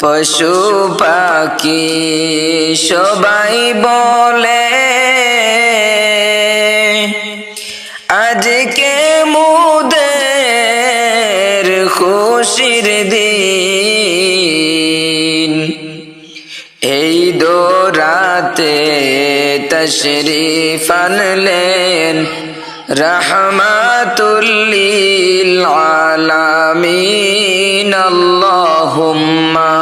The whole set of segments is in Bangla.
পশু পাখি সবাই বলে আজকে মুদের খুশির দিন। এই দোরাতে তশরিফ আনলেন। রহমাতুল্লিল আলামিন আল্লাহুম্মা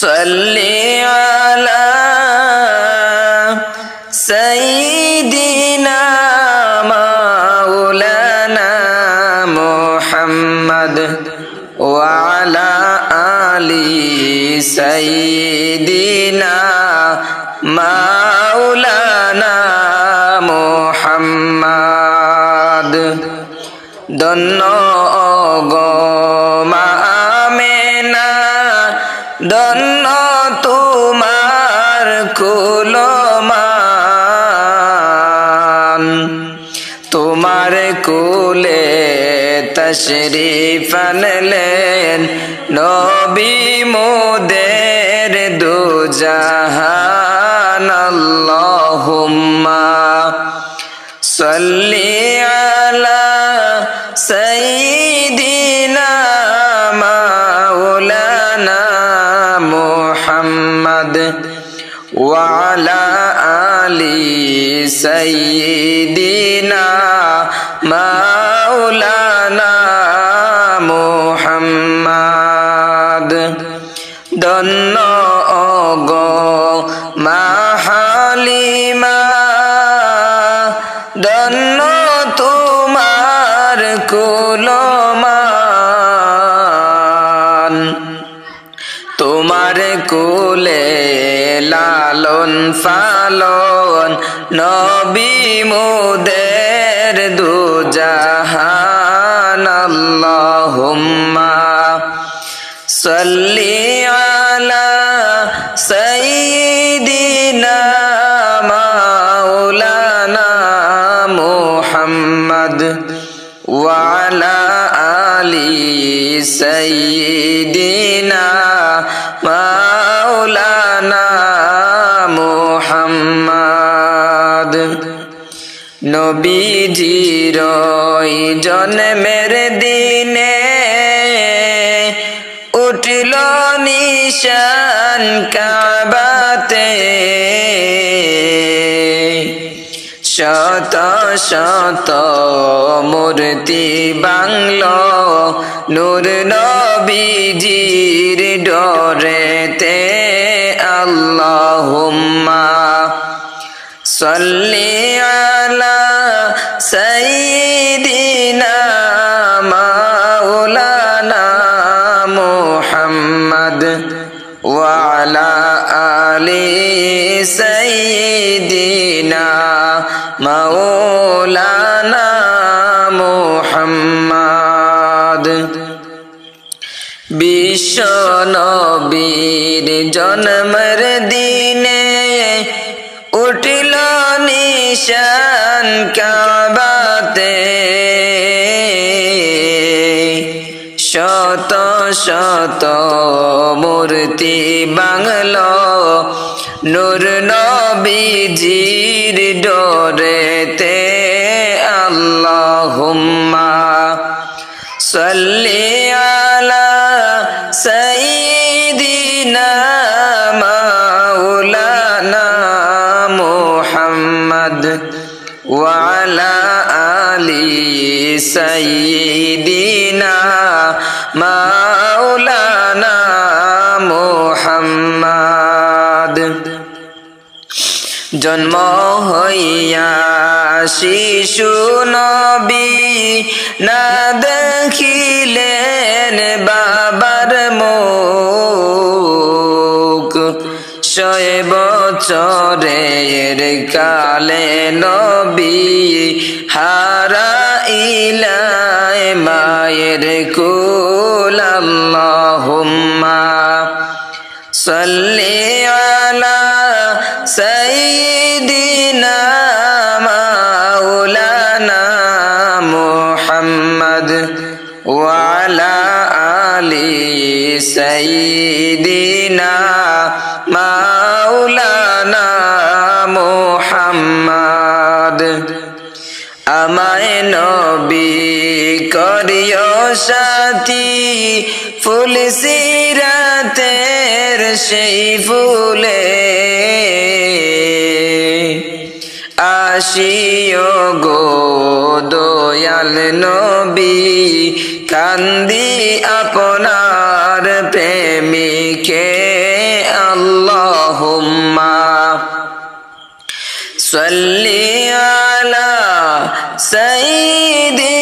সাল্লি আলা সাইয়্যিদিনা মাওলানা ধন্য গমামেনা ধন্য তোমার কুলমান। তোমার কুলে তশরিফ আনলেন নবী মোদের দুজাহান। আল্লাহুম্মা সাল্লি আলা সাইয়্যিদিনা মাওলানা মুহাম্মদ وعلى آل سيدنا مولانا محمد ধন্য অগ মাহালিমা ধন্য কোলে লালন পালন, নবী মুদের দুজাহান, আল্লাহুম্মা সাল্লি আলা সাইয়্যিদিনা মাওলানা মুহাম্মদ ওয়া আলা আলি সাইয়্যিদিনা মা মাওলানা মোহাম্মদ। নবীজির জন্মের দিনে উঠল নিশান কাবাতে। শত শত মূর্তি বাংল। নূর নবীজির ডরেতে আল্লাহুম্মা সল্লি আলা সাইয়িদিনা মাওলানা মুহাম্মদ ওয়া আলা আলি সাইয়িদিনা مولانا محمد বিশ্ব নবীর জন্মের দিনে উঠিল নিশান কাবাতে শত শত মূর্তি বাংল নুর নবীজির ডরেতে আল্লাহুম্মা সাল্লি আলা সাইয়্যিদিনা মাওলানা মুহাম্মদ ওয়া আলা আলি মোহাম্মদ। জন্ম হইয়া শিশু নবী, না দেখিলেন বাবার মুখ। শয়ে বছরের কালে নবী হারাইলায় মায়ের কুলাম্মা হুম্মা আলা সাইয়্যিদিনা সাথী ফুল সিরাতের সেই ফুলে আশিও গো দয়াল নবী, কান্দি আপনার প্রেমিকে, আল্লাহুম্মা সল্লি আলা সাইয়্যিদি